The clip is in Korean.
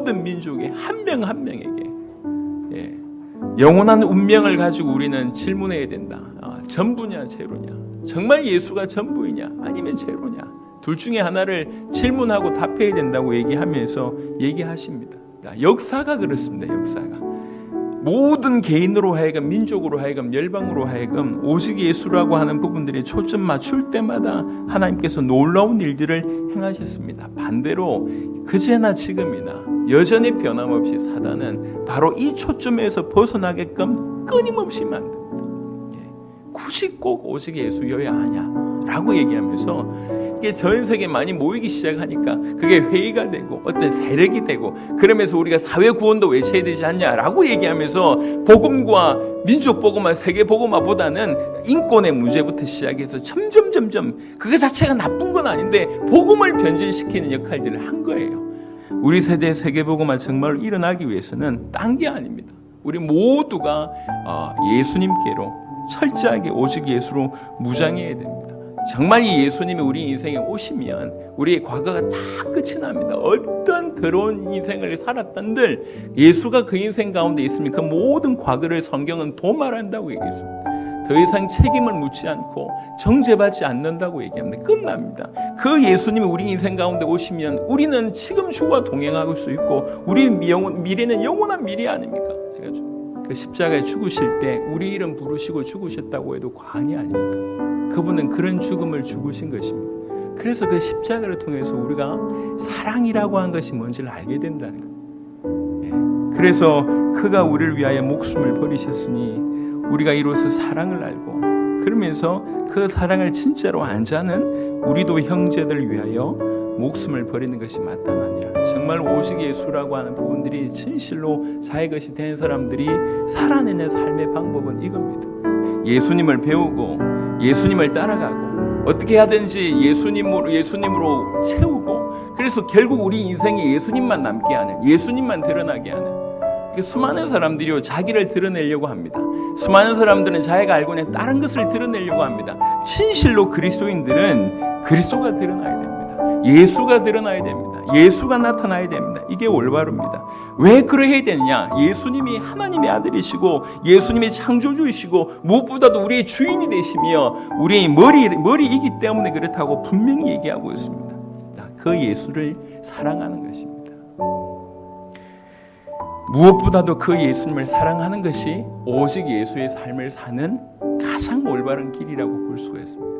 모든 민족의 한명 한 명에게 예, 영원한 운명을 가지고 우리는 질문해야 된다. 아, 전부냐 제로냐? 정말 예수가 전부이냐 아니면 제로냐? 둘 중에 하나를 질문하고 답해야 된다고 얘기하면서 얘기하십니다. 자, 역사가 그렇습니다. 역사가 모든 개인으로 하여금 민족으로 하여금 열방으로 하여금 오직 예수라고 하는 부분들이 초점 맞출 때마다 하나님께서 놀라운 일들을 행하셨습니다. 반대로 그제나 지금이나 여전히 변함없이 사단은 바로 이 초점에서 벗어나게끔 끊임없이 만듭니다. 예. 굳이 꼭 오직 예수여야 하냐라고 얘기하면서 이게 전 세계 많이 모이기 시작하니까 그게 회의가 되고 어떤 세력이 되고 그러면서 우리가 사회 구원도 외쳐야 되지 않냐라고 얘기하면서 복음과 민족 복음화, 세계 복음화보다는 인권의 문제부터 시작해서 점점 점점 그거 자체가 나쁜 건 아닌데 복음을 변질시키는 역할들을 한 거예요. 우리 세대 세계 복음화 정말 일어나기 위해서는 딴 게 아닙니다. 우리 모두가 어, 예수님께로 철저하게 오직 예수로 무장해야 됩니다. 정말 이 예수님이 우리 인생에 오시면 우리의 과거가 다 끝이 납니다. 어떤 더러운 인생을 살았던들 예수가 그 인생 가운데 있으면 그 모든 과거를 성경은 도말한다고 얘기했습니다. 더 이상 책임을 묻지 않고 정죄받지 않는다고 얘기합니다. 끝납니다. 그 예수님이 우리 인생 가운데 오시면 우리는 지금 주와 동행할 수 있고 우리 미래는 영원한 미래 아닙니까? 제가 그 십자가에 죽으실 때 우리 이름 부르시고 죽으셨다고 해도 과언이 아닙니다. 그분은 그런 죽음을 죽으신 것입니다. 그래서 그 십자가를 통해서 우리가 사랑이라고 한 것이 뭔지를 알게 된다는 것. 예. 그래서 그가 우리를 위하여 목숨을 버리셨으니 우리가 이로써 사랑을 알고 그러면서 그 사랑을 진짜로 안 자는 우리도 형제들 위하여 목숨을 버리는 것이 마땅하니라. 정말 오직 예수라고 하는 부분들이 진실로 자의 것이 된 사람들이 살아내는 삶의 방법은 이겁니다. 예수님을 배우고 예수님을 따라가고 어떻게 하든지 예수님으로 예수님으로 채우고 그래서 결국 우리 인생에 예수님만 남게 하는 예수님만 드러나게 하는 수많은 사람들이요 자기를 드러내려고 합니다. 수많은 사람들은 자기가 알고 있는 다른 것을 드러내려고 합니다. 진실로 그리스도인들은 그리스도가 드러나야 됩니다. 예수가 드러나야 됩니다. 예수가 나타나야 됩니다. 이게 올바릅니다. 왜 그러해야 되느냐? 예수님이 하나님의 아들이시고 예수님이 창조주이시고 무엇보다도 우리의 주인이 되시며 우리의 머리 머리이기 때문에 그렇다고 분명히 얘기하고 있습니다. 그 예수를 사랑하는 것입니다. 무엇보다도 그 예수님을 사랑하는 것이 오직 예수의 삶을 사는 가장 올바른 길이라고 볼 수가 있습니다.